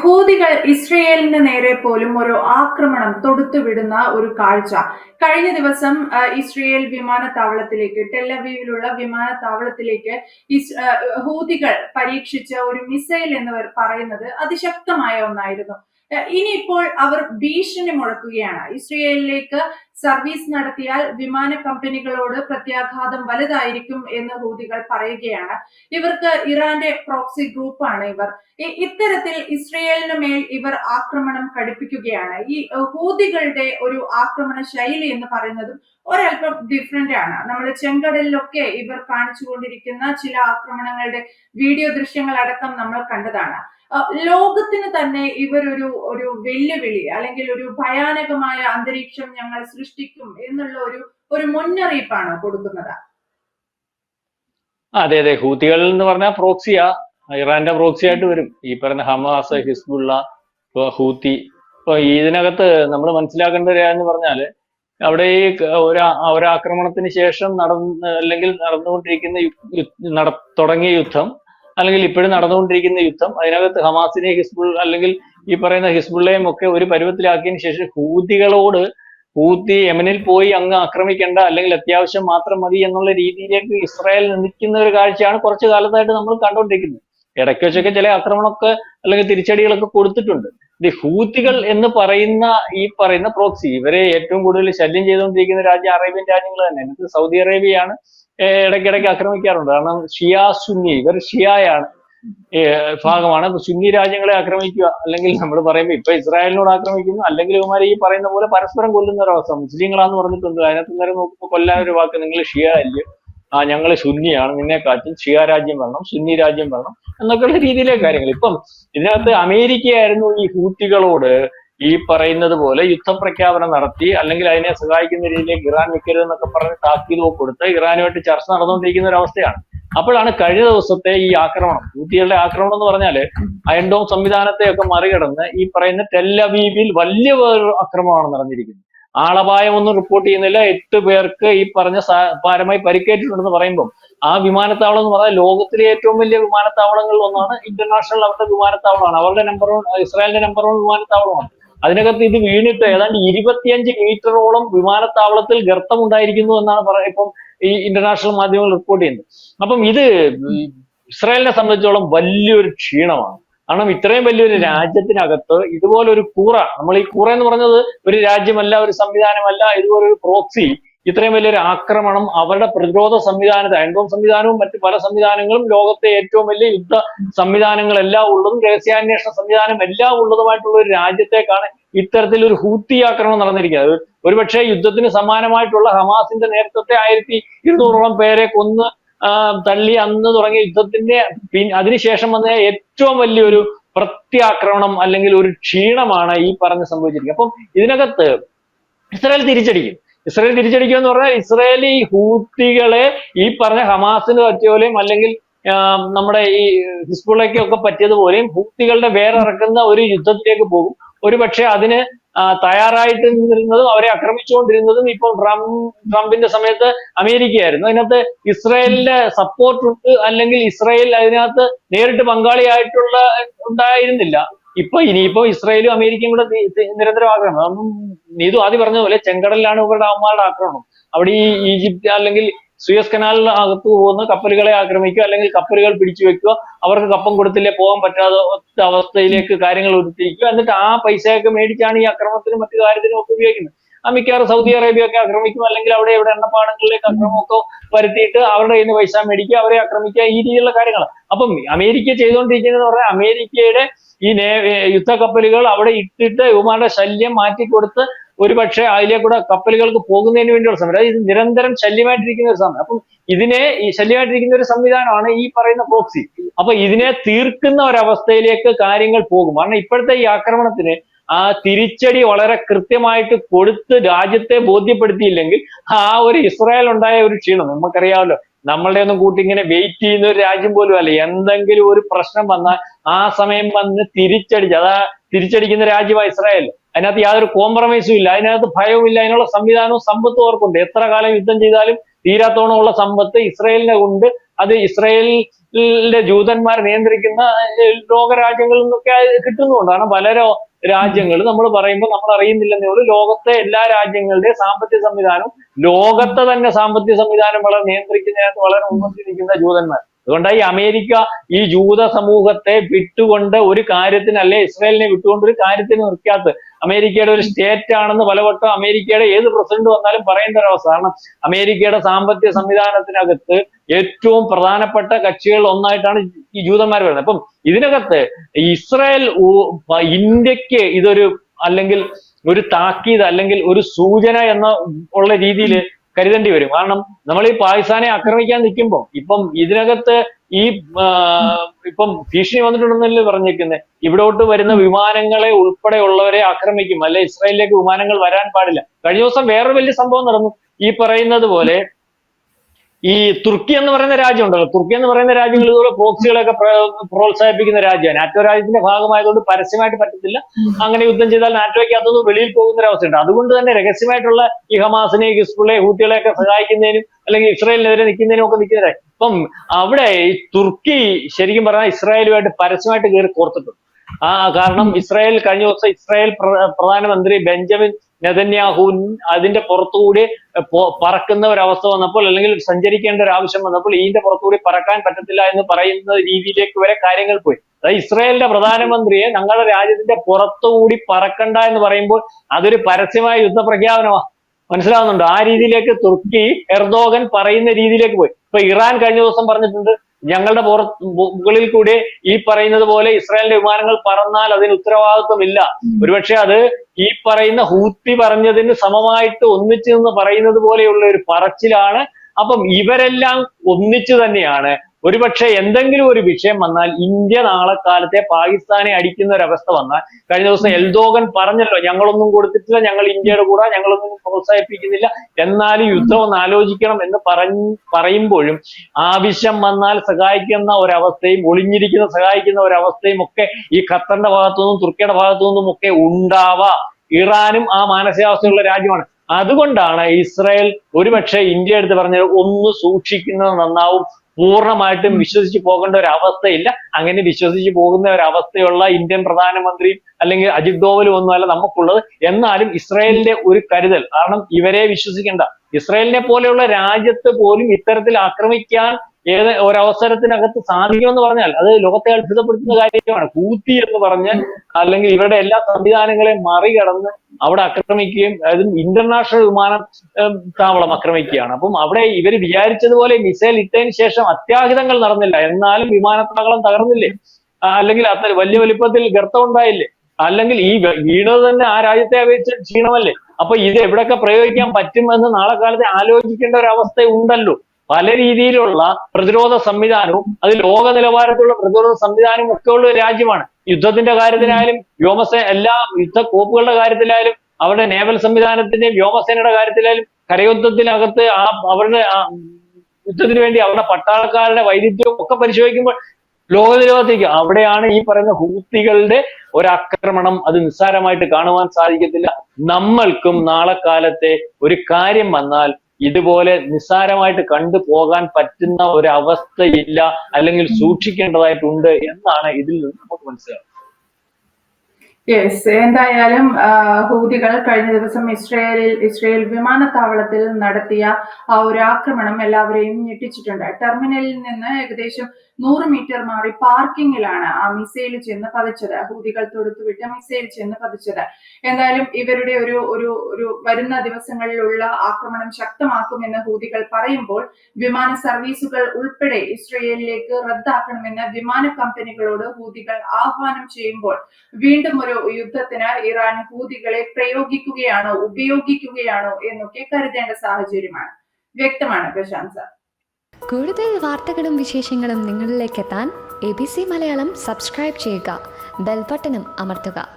ഹൂതികൾ ഇസ്രയേലിന് നേരെ പോലും ഒരു ആക്രമണം തൊടുത്തുവിടുന്ന ഒരു കാഴ്ച. കഴിഞ്ഞ ദിവസം ഇസ്രയേൽ വിമാനത്താവളത്തിലേക്ക് ടെല്ലവീവിലുള്ള വിമാനത്താവളത്തിലേക്ക് ഇസ് ഹൂതികൾ പരീക്ഷിച്ച ഒരു മിസൈൽ എന്ന് പറയുന്നത് അതിശക്തമായ ഒന്നായിരുന്നു. ഇനിയിപ്പോൾ അവർ ഭീഷണി മുഴക്കുകയാണ്. ഇസ്രയേലിലേക്ക് സർവീസ് നടത്തിയാൽ വിമാന കമ്പനികളോട് പ്രത്യാഘാതം വലുതായിരിക്കും എന്ന് ഹൂതികൾ പറയുകയാണ്. ഇവർക്ക് ഇറാന്റെ പ്രോക്സി ഗ്രൂപ്പാണ് ഇവർ. ഇത്തരത്തിൽ ഇസ്രയേലിന് മേൽ ഇവർ ആക്രമണം കടുപ്പിക്കുകയാണ് ഈ ഹൂതികളുടെ ഒരു ആക്രമണ ശൈലി എന്ന് പറയുന്നതും ഒരല്പം ഡിഫറെന്റ് ആണ്. നമ്മൾ ചെങ്കടലിലൊക്കെ ഇവർ കാണിച്ചുകൊണ്ടിരിക്കുന്ന ചില ആക്രമണങ്ങളുടെ വീഡിയോ ദൃശ്യങ്ങൾ അടക്കം നമ്മൾ കണ്ടതാണ്. ലോകത്തിന് തന്നെ ഇവരൊരു ഒരു വെല്ലുവിളി അല്ലെങ്കിൽ ഒരു ഭയാനകമായ അന്തരീക്ഷം ഞങ്ങൾ സൃഷ്ടിക്കും എന്നുള്ള ഒരു ഒരു മുന്നറിയിപ്പാണ് കൊടുക്കുന്നത്? അതെ അതെ. ഹൂത്തികൾ എന്ന് പറഞ്ഞാൽ പ്രോക്സിയ. ഇറാന്റെ പ്രോക്സി ആയിട്ട് വരും. ഈ പറയുന്ന ഹമാസ് ഹിസ്ബുള്ള ഹൂത്തി. ഇപ്പൊ ഇതിനകത്ത് നമ്മൾ മനസ്സിലാക്കേണ്ട ഒരു എന്ന് പറഞ്ഞാൽ അവിടെ ഈ ഒരു ഒരാക്രമണത്തിന് ശേഷം നടന്ന് അല്ലെങ്കിൽ നടന്നുകൊണ്ടിരിക്കുന്ന തുടങ്ങിയ യുദ്ധം അല്ലെങ്കിൽ ഇപ്പോഴും നടന്നുകൊണ്ടിരിക്കുന്ന യുദ്ധം അതിനകത്ത് ഹമാസിനെ ഹിസ്ബുൾ അല്ലെങ്കിൽ ഈ പറയുന്ന ഹിസ്ബുള്ളയും ഒക്കെ ഒരു പരുവത്തിലാക്കിയതിനു ശേഷം ഹൂതികളോട് ഹൂത്തി യമനിൽ പോയി അങ്ങ് ആക്രമിക്കേണ്ട അല്ലെങ്കിൽ അത്യാവശ്യം മാത്രം മതി എന്നുള്ള രീതിയിലേക്ക് ഇസ്രായേൽ നിൽക്കുന്ന ഒരു കാഴ്ചയാണ് കുറച്ചു കാലത്തായിട്ട് നമ്മൾ കണ്ടുകൊണ്ടിരിക്കുന്നത്. ഇടയ്ക്ക് വെച്ചൊക്കെ ചില ആക്രമണമൊക്കെ അല്ലെങ്കിൽ തിരിച്ചടികളൊക്കെ കൊടുത്തിട്ടുണ്ട്. ഇത് ഹൂത്തികൾ എന്ന് പറയുന്ന ഈ പറയുന്ന പ്രോക്സി ഇവരെ ഏറ്റവും കൂടുതൽ ശല്യം ചെയ്തുകൊണ്ടിരിക്കുന്ന രാജ്യം അറേബ്യൻ രാജ്യങ്ങൾ തന്നെ സൗദി അറേബ്യയാണ്. ഇടയ്ക്കിടയ്ക്ക് ആക്രമിക്കാറുണ്ട്. കാരണം ഷിയ സുന്നി ഇവർ ഷിയായാണ് ഭാഗമാണ്. സുന്നി രാജ്യങ്ങളെ ആക്രമിക്കുക അല്ലെങ്കിൽ നമ്മൾ പറയുമ്പോൾ ഇപ്പൊ ഇസ്രായേലിനോട് ആക്രമിക്കുന്നു അല്ലെങ്കിൽ ഇവന്മാർ ഈ പറയുന്ന പോലെ പരസ്പരം കൊല്ലുന്ന ഒരവസ്ഥ മുസ്ലിങ്ങളാന്ന് പറഞ്ഞിട്ടുണ്ട്. അതിനകത്ത് നേരം നോക്കുമ്പോൾ കൊല്ലാൻ ഒരു വാക്ക് നിങ്ങൾ ഷിയ അല്ലേ? ആ ഞങ്ങൾ സുന്നിയാണ് നിന്നെ കാറ്റും ഷിയ രാജ്യം വരണം സുന്നി രാജ്യം വരണം എന്നൊക്കെയുള്ള രീതിയിലെ കാര്യങ്ങൾ. ഇപ്പം ഇതിനകത്ത് അമേരിക്കയായിരുന്നു ഈ ഹൂത്തികളോട് ഈ പറയുന്നത് പോലെ യുദ്ധം പ്രഖ്യാപനം നടത്തി അല്ലെങ്കിൽ അതിനെ സഹായിക്കുന്ന രീതിയിലേക്ക് ഇറാൻ നിൽക്കരുത് എന്നൊക്കെ പറഞ്ഞ് താക്കീത് കൊടുത്ത് ഇറാനുമായിട്ട് ചർച്ച നടന്നുകൊണ്ടിരിക്കുന്ന ഒരു അവസ്ഥയാണ്. അപ്പോഴാണ് കഴിഞ്ഞ ദിവസത്തെ ഈ ആക്രമണം ഹൂത്തികളുടെ ആക്രമണം എന്ന് പറഞ്ഞാൽ അയൺഡോം സംവിധാനത്തെയൊക്കെ മറികടന്ന് ഈ പറയുന്ന ടെല്ലവീപിൽ വലിയ വേറൊരു ആക്രമണമാണ് നടന്നിരിക്കുന്നത്. ആളപായമൊന്നും റിപ്പോർട്ട് ചെയ്യുന്നില്ല. എട്ട് പേർക്ക് ഈ പറഞ്ഞ പാരമായി പരിക്കേറ്റിട്ടുണ്ടെന്ന് പറയുമ്പോൾ ആ വിമാനത്താവളം എന്ന് പറഞ്ഞാൽ ലോകത്തിലെ ഏറ്റവും വലിയ വിമാനത്താവളങ്ങളിൽ ഒന്നാണ് ഇന്റർനാഷണൽ അവരുടെ വിമാനത്താവളമാണ്. അവരുടെ നമ്പർ വൺ ഇസ്രായേലിന്റെ നമ്പർ വൺ വിമാനത്താവളമാണ്. അതിനകത്ത് ഇത് വീണിട്ട് ഏതാണ്ട് ഇരുപത്തിയഞ്ച് മീറ്ററോളം വിമാനത്താവളത്തിൽ ഗർത്തമുണ്ടായിരിക്കുന്നു എന്നാണ് പറയുന്നത് ഇപ്പം ഈ ഇന്റർനാഷണൽ മാധ്യമങ്ങൾ റിപ്പോർട്ട് ചെയ്യുന്നത്. അപ്പം ഇത് ഇസ്രായേലിനെ സംബന്ധിച്ചോളം വലിയൊരു ക്ഷീണമാണ്. കാരണം ഇത്രയും വലിയൊരു രാജ്യത്തിനകത്ത് ഇതുപോലൊരു കൂറ നമ്മൾ ഈ കൂറ എന്ന് പറഞ്ഞത് ഒരു രാജ്യമല്ല ഒരു സംവിധാനമല്ല ഇതുപോലൊരു പ്രോക്സി ഇത്രയും വലിയൊരു ആക്രമണം അവരുടെ പ്രതിരോധ സംവിധാനത്തെ അയൺഡോം സംവിധാനവും മറ്റു പല സംവിധാനങ്ങളും ലോകത്തെ ഏറ്റവും വലിയ യുദ്ധ സംവിധാനങ്ങളെല്ലാം ഉള്ളതും രഹസ്യാന്വേഷണ സംവിധാനം എല്ലാം ഉള്ളതുമായിട്ടുള്ള ഒരു രാജ്യത്തേക്കാണ് ഇത്തരത്തിൽ ഒരു ഹൂത്തി ആക്രമണം നടന്നിരിക്കുന്നത്. ഒരുപക്ഷെ യുദ്ധത്തിന് സമാനമായിട്ടുള്ള ഹമാസിന്റെ നേതൃത്വത്തെ ആയിരത്തി ഇരുന്നൂറോളം പേരെ കൊന്ന് തള്ളി അന്ന് തുടങ്ങിയ യുദ്ധത്തിന്റെ അതിനുശേഷം വന്ന ഏറ്റവും വലിയൊരു പ്രത്യാക്രമണം അല്ലെങ്കിൽ ഒരു ക്ഷീണമാണ് ഈ പറഞ്ഞ് സംഭവിച്ചിരിക്കുന്നത്. അപ്പം ഇതിനകത്ത് ഇസ്രായേൽ തിരിച്ചടിക്കും. ഇസ്രായേൽ തിരിച്ചടിക്കുക എന്ന് പറഞ്ഞാൽ ഇസ്രയേലി ഹൂത്തികളെ ഈ പറഞ്ഞ ഹമാസിന് പറ്റിയപോലെയും അല്ലെങ്കിൽ നമ്മുടെ ഈ ഹിസ്ബുളയ്ക്ക് ഒക്കെ പറ്റിയതുപോലെയും ഹൂത്തികളുടെ വേറിറക്കുന്ന ഒരു യുദ്ധത്തിലേക്ക് പോകും. ഒരു പക്ഷെ അതിന് തയ്യാറായിട്ട് നിന്നിരുന്നതും അവരെ ആക്രമിച്ചുകൊണ്ടിരുന്നതും ഇപ്പോൾ ട്രംപ് ട്രംപിന്റെ സമയത്ത് അമേരിക്കയായിരുന്നു. അതിനകത്ത് ഇസ്രായേലിന്റെ സപ്പോർട്ട് ഉണ്ട് അല്ലെങ്കിൽ ഇസ്രായേൽ അതിനകത്ത് നേരിട്ട് പങ്കാളിയായിട്ടുള്ള ഉണ്ടായിരുന്നില്ല. ഇപ്പൊ ഇനിയിപ്പോ ഇസ്രായേലും അമേരിക്കയും കൂടെ നിരന്തരം ആക്രമണം അതൊന്നും നീതു ആദ്യം പറഞ്ഞ പോലെ ചെങ്കടലിലാണ് ഇവരുടെ അവന്മാരുടെ ആക്രമണം. അവിടെ ഈ ഈജിപ്ത് അല്ലെങ്കിൽ സുയസ് കനാലിന് അകത്ത് പോകുന്ന കപ്പലുകളെ ആക്രമിക്കുക അല്ലെങ്കിൽ കപ്പലുകൾ പിടിച്ചു വെക്കുക അവർക്ക് കപ്പം കൊടുത്തില്ലേ പോകാൻ പറ്റാത്ത അവസ്ഥയിലേക്ക് കാര്യങ്ങൾ ഉരുത്തിരിക്കുക. എന്നിട്ട് ആ പൈസയൊക്കെ മേടിച്ചാണ് ഈ അക്രമത്തിനും മറ്റു കാര്യത്തിനും ഒക്കെ ഉപയോഗിക്കുന്നത്. ആ മിക്കവാറും സൗദി അറേബ്യ ഒക്കെ ആക്രമിക്കും അല്ലെങ്കിൽ അവിടെ ഇവിടെ എണ്ണപ്പാടങ്ങളിലേക്ക് അക്രമമൊക്കെ വരുത്തിയിട്ട് അവരുടെ കയ്യിൽ നിന്ന് പൈസ മേടിക്കുക അവരെ ആക്രമിക്കുക ഈ രീതിയിലുള്ള കാര്യങ്ങൾ അപ്പം അമേരിക്ക ചെയ്തുകൊണ്ടിരിക്കുന്നത് പറഞ്ഞാൽ അമേരിക്കയുടെ ഈ നേ കപ്പലുകൾ യുദ്ധക്കപ്പലുകൾ അവിടെ ഇട്ടിട്ട് ഇവന്മാരുടെ ശല്യം മാറ്റിക്കൊടുത്ത് ഒരുപക്ഷെ അതിലേക്കൂടെ കപ്പലുകൾക്ക് പോകുന്നതിന് വേണ്ടിയുള്ള സമയം അതായത് ഇത് നിരന്തരം ശല്യമായിട്ടിരിക്കുന്ന ഒരു സമയം അപ്പം ഇതിനെ ഈ ശല്യമായിട്ടിരിക്കുന്ന ഒരു സംവിധാനമാണ് ഈ പറയുന്ന പ്രോക്സി. അപ്പൊ ഇതിനെ തീർക്കുന്ന ഒരവസ്ഥയിലേക്ക് കാര്യങ്ങൾ പോകും. കാരണം ഇപ്പോഴത്തെ ഈ ആക്രമണത്തിന് ആ തിരിച്ചടി വളരെ കൃത്യമായിട്ട് കൊടുത്ത് രാജ്യത്തെ ബോധ്യപ്പെടുത്തിയില്ലെങ്കിൽ ആ ഒരു ഇസ്രായേൽ ഉണ്ടായ ഒരു ക്ഷീണം. നമുക്കറിയാമല്ലോ നമ്മളുടെ ഒന്നും കൂട്ടി ഇങ്ങനെ വെയിറ്റ് ചെയ്യുന്ന ഒരു രാജ്യം പോലും അല്ല. എന്തെങ്കിലും ഒരു പ്രശ്നം വന്നാൽ ആ സമയം വന്ന് തിരിച്ചടിച്ച് അതാ തിരിച്ചടിക്കുന്ന രാജ്യമാണ് ഇസ്രായേൽ. അതിനകത്ത് യാതൊരു കോംപ്രമൈസും ഇല്ല. അതിനകത്ത് ഭയവുമില്ല. അതിനുള്ള സംവിധാനവും സമ്പത്തും അവർക്കുണ്ട്. എത്ര കാലം യുദ്ധം ചെയ്താലും തീരാത്തോണമുള്ള സമ്പത്ത് ഇസ്രായേലിനെ കൊണ്ട് അത് ഇസ്രായേലിന്റെ ജൂതന്മാർ നിയന്ത്രിക്കുന്ന ലോകരാജ്യങ്ങളിൽ നിന്നൊക്കെ കിട്ടുന്നുണ്ട്. കാരണം രാജ്യങ്ങൾ നമ്മൾ പറയുമ്പോൾ നമ്മൾ അറിയുന്നില്ലെന്നേ ഉള്ളൂ. ലോകത്തെ എല്ലാ രാജ്യങ്ങളുടെയും സാമ്പത്തിക സംവിധാനം ലോകത്തെ തന്നെ സാമ്പത്തിക സംവിധാനം വളരെ നിയന്ത്രിക്കുന്നതിനകത്ത് വളരെ നിൽക്കുന്ന ജൂതന്മാർ. അതുകൊണ്ടാണ് ഈ അമേരിക്ക ഈ ജൂത സമൂഹത്തെ വിട്ടുകൊണ്ട് ഒരു കാര്യത്തിന് അല്ലെ ഇസ്രായേലിനെ വിട്ടുകൊണ്ട് ഒരു കാര്യത്തിന് നിൽക്കാത്ത അമേരിക്കയുടെ ഒരു സ്റ്റേറ്റ് ആണെന്ന് പലവട്ടം അമേരിക്കയുടെ ഏത് പ്രസിഡന്റ് വന്നാലും പറയേണ്ട ഒരു അവസ്ഥ. കാരണം അമേരിക്കയുടെ സാമ്പത്തിക സംവിധാനത്തിനകത്ത് ഏറ്റവും പ്രധാനപ്പെട്ട കക്ഷികൾ ഒന്നായിട്ടാണ് ഈ ജൂതന്മാർ വരുന്നത്. അപ്പം ഇതിനകത്ത് ഇസ്രായേൽ ഇന്ത്യയ്ക്ക് ഇതൊരു അല്ലെങ്കിൽ ഒരു താക്കീത് അല്ലെങ്കിൽ ഒരു സൂചന എന്ന ഉള്ള രീതിയിൽ കരുതേണ്ടി വരും. കാരണം നമ്മൾ ഈ പാകിസ്ഥാനെ ആക്രമിക്കാൻ നിൽക്കുമ്പോൾ ഇപ്പം ഇതിനകത്ത് ഈ ഇപ്പം ഭീഷണി വന്നിട്ടുണ്ടെന്നല്ലേ പറഞ്ഞേക്കുന്നത് ഇവിടോട്ട് വരുന്ന വിമാനങ്ങളെ ഉൾപ്പെടെയുള്ളവരെ ആക്രമിക്കും. അല്ലെ ഇസ്രായേലിലേക്ക് വിമാനങ്ങൾ വരാൻ പാടില്ല. കഴിഞ്ഞ ദിവസം വേറൊരു വലിയ സംഭവം നടന്നു. ഈ പറയുന്നത് പോലെ ഈ തുർക്കി എന്ന് പറയുന്ന രാജ്യം ഉണ്ടല്ലോ തുർക്കി എന്ന് പറയുന്ന രാജ്യങ്ങൾ ഇതുപോലെ പ്രോക്സികളൊക്കെ പ്രോത്സാഹിപ്പിക്കുന്ന രാജ്യമാണ്. നാറ്റോ രാജ്യത്തിന്റെ ഭാഗമായതുകൊണ്ട് പരസ്യമായിട്ട് പറ്റത്തില്ല. അങ്ങനെ യുദ്ധം ചെയ്താൽ നാറ്റോയ്ക്ക് അതൊന്നും വെളിയിൽ പോകുന്ന ഒരു അവസ്ഥയുണ്ട് അതുകൊണ്ട് തന്നെ രഹസ്യമായിട്ടുള്ള ഈ ഹമാസിനെ ഹിസ്ബുള്ളെ ഹൂത്തികളെയൊക്കെ സഹായിക്കുന്നതിനും അല്ലെങ്കിൽ ഇസ്രായേലിനെതിരെ നിൽക്കുന്നതിനും ഒക്കെ നിൽക്കുന്നവരായി ഇപ്പം അവിടെ ഈ തുർക്കി ശരിക്കും പറഞ്ഞാൽ ഇസ്രായേലുമായിട്ട് പരസ്യമായിട്ട് കയറി കോർത്തിട്ടുണ്ട്. ആ കാരണം ഇസ്രായേൽ കഴിഞ്ഞ ദിവസം ഇസ്രായേൽ പ്ര- പ്രധാനമന്ത്രി ബെഞ്ചമിൻ നെതന്യാഹു അതിന്റെ പുറത്തുകൂടി പറക്കുന്ന ഒരു അവസ്ഥ വന്നപ്പോൾ അല്ലെങ്കിൽ സഞ്ചരിക്കേണ്ട ഒരു ആവശ്യം വന്നപ്പോൾ ഇതിന്റെ പുറത്തുകൂടി പറക്കാൻ പറ്റത്തില്ല എന്ന് പറയുന്ന രീതിയിലേക്ക് വരെ കാര്യങ്ങൾ പോയി. അതായത് ഇസ്രായേലിന്റെ പ്രധാനമന്ത്രിയെ ഞങ്ങളുടെ രാജ്യത്തിന്റെ പുറത്തുകൂടി പറക്കണ്ട എന്ന് പറയുമ്പോൾ അതൊരു പരസ്യമായ യുദ്ധപ്രഖ്യാപനമാണ് മനസ്സിലാവുന്നുണ്ടോ? ആ രീതിയിലേക്ക് തുർക്കി എർദോഗൻ പറയുന്ന രീതിയിലേക്ക് പോയി. ഇപ്പൊ ഇറാൻ കഴിഞ്ഞ ദിവസം പറഞ്ഞിട്ടുണ്ട് ഞങ്ങളുടെ പുറ മുകളിൽ കൂടി ഈ പറയുന്നത് പോലെ ഇസ്രായേലിന്റെ വിമാനങ്ങൾ പറന്നാൽ അതിന് ഉത്തരവാദിത്വമില്ല. ഒരുപക്ഷെ അത് ഈ പറയുന്ന ഹൂത്തി പറഞ്ഞതിന് സമമായിട്ട് ഒന്നിച്ചു നിന്ന് പറയുന്നത് പോലെയുള്ള ഒരു പറച്ചിലാണ്. അപ്പം ഇവരെല്ലാം ഒന്നിച്ചു തന്നെയാണ്. ഒരുപക്ഷെ എന്തെങ്കിലും ഒരു വിഷയം വന്നാൽ ഇന്ത്യ നാളെ കാലത്തെ പാകിസ്ഥാനെ അടിക്കുന്ന ഒരു അവസ്ഥ വന്നാൽ കഴിഞ്ഞ ദിവസം എൽദോഗൻ പറഞ്ഞല്ലോ ഞങ്ങളൊന്നും കൊടുത്തിട്ടില്ല ഞങ്ങൾ ഇന്ത്യയുടെ കൂടെ ഞങ്ങളൊന്നും പ്രോത്സാഹിപ്പിക്കുന്നില്ല എന്നാലും യുദ്ധം ഒന്ന് ആലോചിക്കണം എന്ന് പറഞ്ഞ് പറയുമ്പോഴും ആവശ്യം വന്നാൽ സഹായിക്കുന്ന ഒരവസ്ഥയും ഒളിഞ്ഞിരിക്കുന്ന സഹായിക്കുന്ന ഒരവസ്ഥയും ഒക്കെ ഈ ഖത്തറിന്റെ ഭാഗത്തു നിന്നും തുർക്കിയുടെ ഭാഗത്തു നിന്നും ഒക്കെ ഉണ്ടാവാം. ഇറാനും ആ മാനസികാവസ്ഥയുള്ള രാജ്യമാണ്. അതുകൊണ്ടാണ് ഇസ്രായേൽ ഒരുപക്ഷെ ഇന്ത്യ എടുത്ത് പറഞ്ഞത് ഒന്ന് സൂക്ഷിക്കുന്നത് നന്നാവും പൂർണമായിട്ടും വിശ്വസിച്ച് പോകേണ്ട ഒരു അവസ്ഥയില്ല. അങ്ങനെ വിശ്വസിച്ച് പോകുന്ന ഒരു അവസ്ഥയുള്ള ഇന്ത്യൻ പ്രധാനമന്ത്രി അല്ലെങ്കിൽ അജിത് ഡോവലും ഒന്നുമല്ല നമുക്കുള്ളത്. എന്നാലും ഇസ്രായേലിന്റെ ഒരു കരുതൽ കാരണം ഇവരെ വിശ്വസിക്കേണ്ട. ഇസ്രായേലിനെ പോലെയുള്ള രാജ്യത്ത് പോലും ഇത്തരത്തിൽ ആക്രമിക്കാൻ ഏത് ഒരവസരത്തിനകത്ത് സാധിക്കുമെന്ന് പറഞ്ഞാൽ അത് ലോകത്തെ അത്ഭുതപ്പെടുത്തുന്ന കാര്യമാണ്. കൂത്തി എന്ന് പറഞ്ഞ് അല്ലെങ്കിൽ ഇവരുടെ എല്ലാ സംവിധാനങ്ങളെയും മറികടന്ന് അവിടെ ആക്രമിക്കുകയും അതായത് ഇന്റർനാഷണൽ വിമാന താവളം ആക്രമിക്കുകയാണ്. അപ്പം അവിടെ ഇവർ വിചാരിച്ചതുപോലെ മിസൈൽ ഇട്ടതിന് ശേഷം അത്യാഹിതങ്ങൾ നടന്നില്ല. എന്നാലും വിമാനത്താവളം തകർന്നില്ലേ? അല്ലെങ്കിൽ അത്ര വലിയ വലിപ്പത്തിൽ ഗർത്തം ഉണ്ടായില്ലേ? അല്ലെങ്കിൽ ഈ വീണത് തന്നെ ആ രാജ്യത്തെ അപേക്ഷിച്ച് ക്ഷീണമല്ലേ? അപ്പൊ ഇത് എവിടെയൊക്കെ പ്രയോഗിക്കാൻ പറ്റുമെന്ന് നാളെ കാലത്തെ ആലോചിക്കേണ്ട ഒരു അവസ്ഥ ഉണ്ടല്ലോ. പല രീതിയിലുള്ള പ്രതിരോധ സംവിധാനവും അത് ലോക നിലവാരത്തിലുള്ള പ്രതിരോധ സംവിധാനവും ഒക്കെ ഉള്ള രാജ്യമാണ്. യുദ്ധത്തിന്റെ കാര്യത്തിലായാലും വ്യോമസേന എല്ലാ യുദ്ധ കോപ്പുകളുടെ കാര്യത്തിലായാലും അവരുടെ നേവൽ സംവിധാനത്തിന്റെയും വ്യോമസേനയുടെ കാര്യത്തിലായാലും കരയുദ്ധത്തിനകത്ത് ആ അവരുടെ യുദ്ധത്തിന് വേണ്ടി അവരുടെ പട്ടാളക്കാരുടെ വൈരുദ്ധ്യവും ഒക്കെ പരിശോധിക്കുമ്പോൾ ലോക നിലവാരത്തിലേക്ക് അവിടെയാണ് ഈ പറയുന്ന ഹൂത്തികളുടെ ഒരാക്രമണം അത് നിസ്സാരമായിട്ട് കാണുവാൻ സാധിക്കത്തില്ല. നമ്മൾക്കും നാളെ കാലത്തെ ഒരു കാര്യം വന്നാൽ ഇതുപോലെ നിസ്സാരമായിട്ട് കണ്ടു പോകാൻ പറ്റുന്ന ഒരവസ്ഥയില്ല അല്ലെങ്കിൽ സൂക്ഷിക്കേണ്ടതായിട്ടുണ്ട് എന്നാണ് ഇതിൽ നിന്ന് നമുക്ക് മനസ്സിലാവുന്നത്. യെസ് എന്തായാലും ഹൂതികൾ കഴിഞ്ഞ ദിവസം ഇസ്രയേലിൽ ഇസ്രയേൽ വിമാനത്താവളത്തിൽ നടത്തിയ ആ ഒരു ആക്രമണം എല്ലാവരെയും ഞെട്ടിച്ചിട്ടുണ്ട്. ടെർമിനലിൽ നിന്ന് ഏകദേശം നൂറ് മീറ്റർ മാറി പാർക്കിങ്ങിലാണ് ആ മിസൈൽ ചെന്ന് പതിച്ചത്. ഹൂതികൾ തൊടുത്തുവിട്ട മിസൈൽ ചെന്ന് പതിച്ചത്. എന്തായാലും ഇവരുടെ ഒരു ഒരു ഒരു വരുന്ന ദിവസങ്ങളിലുള്ള ആക്രമണം ശക്തമാക്കുമെന്ന് ഹൂതികൾ പറയുമ്പോൾ വിമാന സർവീസുകൾ ഉൾപ്പെടെ ഇസ്രയേലിലേക്ക് റദ്ദാക്കണമെന്ന് വിമാന കമ്പനികളോട് ഹൂതികൾ ആഹ്വാനം ചെയ്യുമ്പോൾ വീണ്ടും ഒരു യുദ്ധത്തിന് ഇറാൻ ഹൂതികളെ പ്രയോഗിക്കുകയാണോ ഉപയോഗിക്കുകയാണോ എന്നൊക്കെ കരുതേണ്ട സാഹചര്യമാണ്. വ്യക്തമാണ് പ്രശാന്ത് സാർ. കൂടുതൽ വാർത്തകളും വിശേഷങ്ങളും നിങ്ങളിലേക്ക് എത്താൻ A B C Malayalam subscribe ചെയ്യുക ബെൽബട്ടനും അമർത്തുക.